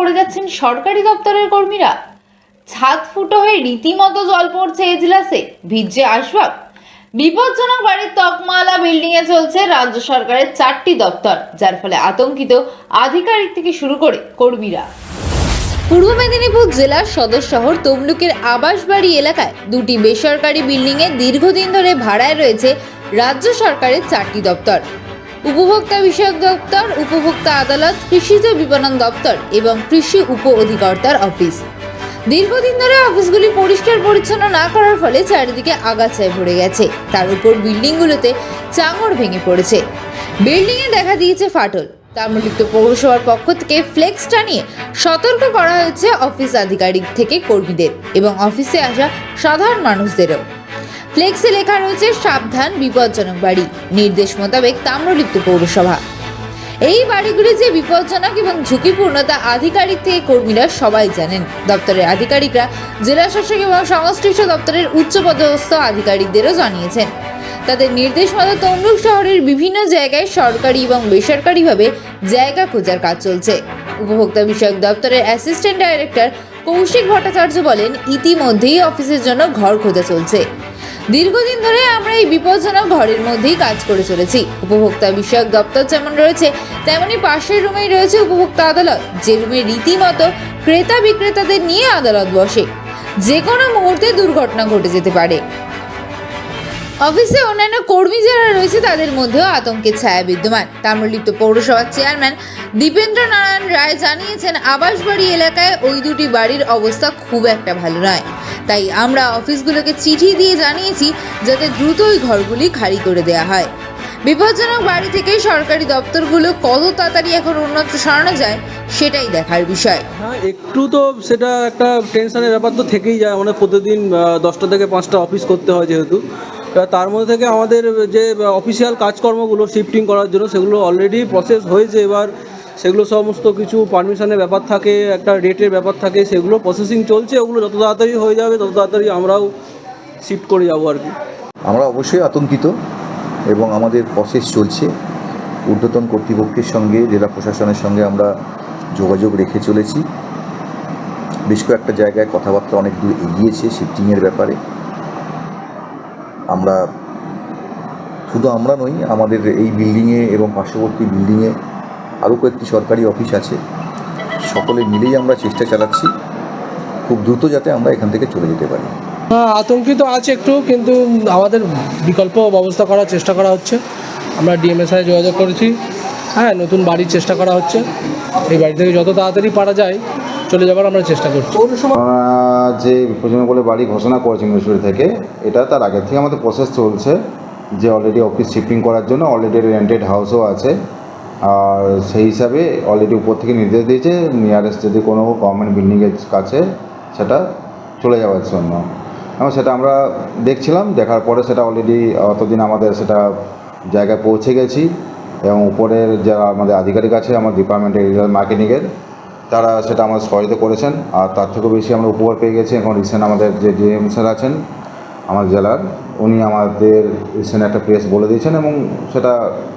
করে যাচ্ছেন সরকারি দপ্তরের কর্মীরা। ছাদ ফুটো হয়ে রীতিমতো জল পড়ছে এজলাসে। ভিজছে আসবাব। বিপজ্জনক বাড়ির তকমালা বিল্ডিং এ চলছে রাজ্য সরকারের চারটি দপ্তর, যার ফলে আতঙ্কিত আধিকারিক থেকে শুরু করে কর্মীরা। পূর্ব মেদিনীপুর জেলার সদর শহর তমলুকের আবাসবাড়ি এলাকায় দুটি বেসরকারি বিল্ডিংয়ে দীর্ঘদিন ধরে ভাড়ায় রয়েছে রাজ্য সরকারের চারটি দপ্তর। উপভোক্তা বিষয়ক দপ্তর, উপভোক্তা আদালত, কৃষিজ বিপণন দপ্তর এবং কৃষি উপ অধিকর্তার অফিস। দীর্ঘদিন ধরে অফিসগুলি পরিষ্কার পরিচ্ছন্ন না করার ফলে চারিদিকে আগাছায় ভরে গেছে। তার উপর বিল্ডিংগুলোতে চাঙড় ভেঙে পড়েছে। বিল্ডিংয়ে দেখা দিয়েছে ফাটল। তাম্রলিপ্ত পৌরসভার পক্ষ থেকে ফ্লেক্স টানিয়ে সতর্ক করা হয়েছে অফিস আধিকারিক থেকে কর্মীদের এবং অফিসে আসা সাধারণ মানুষদেরও। ফ্লেক্সে লেখা রয়েছে, সাবধান, বিপজ্জনক বাড়ি। নির্দেশ মোতাবেক তাম্রলিপ্ত পৌরসভা। এই বাড়িগুলি যে বিপজ্জনক এবং ঝুঁকিপূর্ণ তা আধিকারিক থেকে কর্মীরা সবাই জানেন। দপ্তরের আধিকারিকরা জেলা শাসক এবং সংশ্লিষ্ট দপ্তরের উচ্চপদস্থ আধিকারিকদেরও জানিয়েছেন। তাদের নির্দেশ মতো তমলুক শহরের বিভিন্ন জায়গায় সরকারি এবং বেসরকারিভাবে জায়গা খোঁজার কাজ চলছে। উপভোক্তা বিষয়ক দপ্তরের অ্যাসিস্ট্যান্ট ডাইরেক্টর কৌশিক ভট্টাচার্য বলেন, ইতিমধ্যেই অফিসের জন্য ঘর খোঁজা চলছে। দীর্ঘদিন ধরে আমরা এই বিপজ্জনক ঘরের মধ্যেই কাজ করে চলেছি। উপভোক্তা বিষয়ক দপ্তর যেমন রয়েছে, তেমনি পাশের রুমেই রয়েছে উপভোক্তা আদালত, যে রুমে রীতিমতো ক্রেতা বিক্রেতাদের নিয়ে আদালত বসে। যে কোনো মুহূর্তে দুর্ঘটনা ঘটে যেতে পারে। অফিসে অন্যান্য কর্মী যারা রয়েছে, তাদের মধ্যেও আতঙ্কের ছায়া বিদ্যমান। তাম্রলিপ্ত পৌরসভার চেয়ারম্যান দীপেন্দ্র নারায়ণ রায় জানিয়েছেন, আবাসবাড়ি এলাকায় ওই দুটি বাড়ির অবস্থা খুব একটা ভালো নয়। তাই আমরা অফিসগুলোকে চিঠি দিয়ে জানিয়েছি যাতে দ্রুতই ঘরগুলি খালি করে দেওয়া হয়। বিপজ্জনক বাড়ি থেকে সরকারি দপ্তরগুলো কত তাড়াতাড়ি এখন উন্নত সরানো যায়, সেটাই দেখার বিষয়। হ্যাঁ একটু তো সেটা একটা টেনশনের ব্যাপার তো থেকেই যায়। মানে প্রতিদিন দশটা থেকে পাঁচটা অফিস করতে হয় যেহেতু। তার মধ্যে থেকে আমাদের যে অফিসিয়াল কাজকর্মগুলো শিফটিং করার জন্য, সেগুলো অলরেডি প্রসেস হয়েছে। এবার সেগুলো সমস্ত কিছু পারমিশনের ব্যাপার থাকে, একটা রেটের ব্যাপার থাকে, সেগুলো প্রসেসিং চলছে, ওগুলো যত তাড়াতাড়ি হয়ে যাবে, তত তাড়াতাড়ি আমরাও শিফট করে যাব আর কি। আমরা অবশ্যই আতঙ্কিত এবং আমাদের প্রসেস চলছে। ঊর্ধ্বতন কর্তৃপক্ষের সঙ্গে, জেলা প্রশাসনের সঙ্গে আমরা যোগাযোগ রেখে চলেছি। বেশ কয়েকটা জায়গায় কথাবার্তা অনেক দূর এগিয়েছে শিফটিংয়ের ব্যাপারে। আমরা, শুধু আমরা নই, আমাদের এই বিল্ডিংয়ে এবং পার্শ্ববর্তী বিল্ডিংয়ে আরও কয়েকটি সরকারি অফিস আছে। সকলে মিলেই আমরা চেষ্টা চালাচ্ছি। খুব দ্রুত যাতে আমরা এখান থেকে চলে যেতে পারি। হ্যাঁ আতঙ্কিত আছে একটু কিন্তু আমাদের বিকল্প ব্যবস্থা করার চেষ্টা করা হচ্ছে। আমরা ডিএমএসআই যোগাযোগ করেছি। হ্যাঁ নতুন বাড়ির চেষ্টা করা হচ্ছে। এই বাড়ি থেকে যত তাড়াতাড়ি পারা যায় চলে যাবার আমরা চেষ্টা করছি। যে বিপজ্জনক বলে বাড়ি ঘোষণা করেছে মিউনিসিপ্যালিটি থেকে এটা তার আগের থেকে আমাদের প্রসেস চলছে। যে অলরেডি অফিস শিফটিং করার জন্য অলরেডি রেন্টেড হাউসও আছে। আর সেই হিসাবে অলরেডি উপর থেকে নির্দেশ দিয়েছে নিয়ারেস্ট যদি কোনো গভর্নমেন্ট বিল্ডিংয়ের কাছে সেটা চলে যাওয়ার জন্য। এবং সেটা আমরা দেখছিলাম, দেখার পরে সেটা অলরেডি অতদিন আমাদের সেটা জায়গায় পৌঁছে গেছি। এবং উপরের যারা আমাদের আধিকারিক আছে, আমার ডিপার্টমেন্টের মার্কেটিংয়ের তারা সেটা আমাদের সহায়তা করেছেন। আর তার থেকেও বেশি আমরা উপকার পেয়ে গেছি। এখন রিসেন্ট আমাদের যে ডিএম স্যার আছেন আমার জেলার, উনি আমাদের রিসেন্ট একটা প্রেস বলে দিয়েছেন এবং সেটা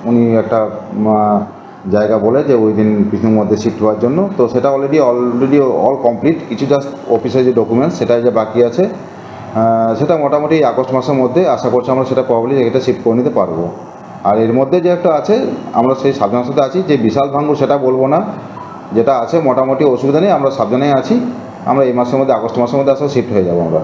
উনি একটা জায়গা বলে যে ওই দিন কিছুর মধ্যে শিফট হওয়ার জন্য। তো সেটা অলরেডি অলরেডি অল কমপ্লিট কিছু জাস্ট অফিসের যে ডকুমেন্টস সেটাই যে বাকি আছে সেটা মোটামুটি আগস্ট মাসের মধ্যে আশা করছি আমরা সেটা প্রবলি এটা শিফট করে নিতে পারব। আর এর মধ্যে যে একটা আছে, আমরা সেই সাবধানের সাথে আছি, যে বিশাল ভাঙ্গুর সেটা বলব না। যেটা আছে মোটামুটি অসুবিধা নেই, আমরা সাবধানে আছি। আমরা এই মাসের মধ্যে, আগস্ট মাসের মধ্যে আসলে শিফট হয়ে যাব আমরা।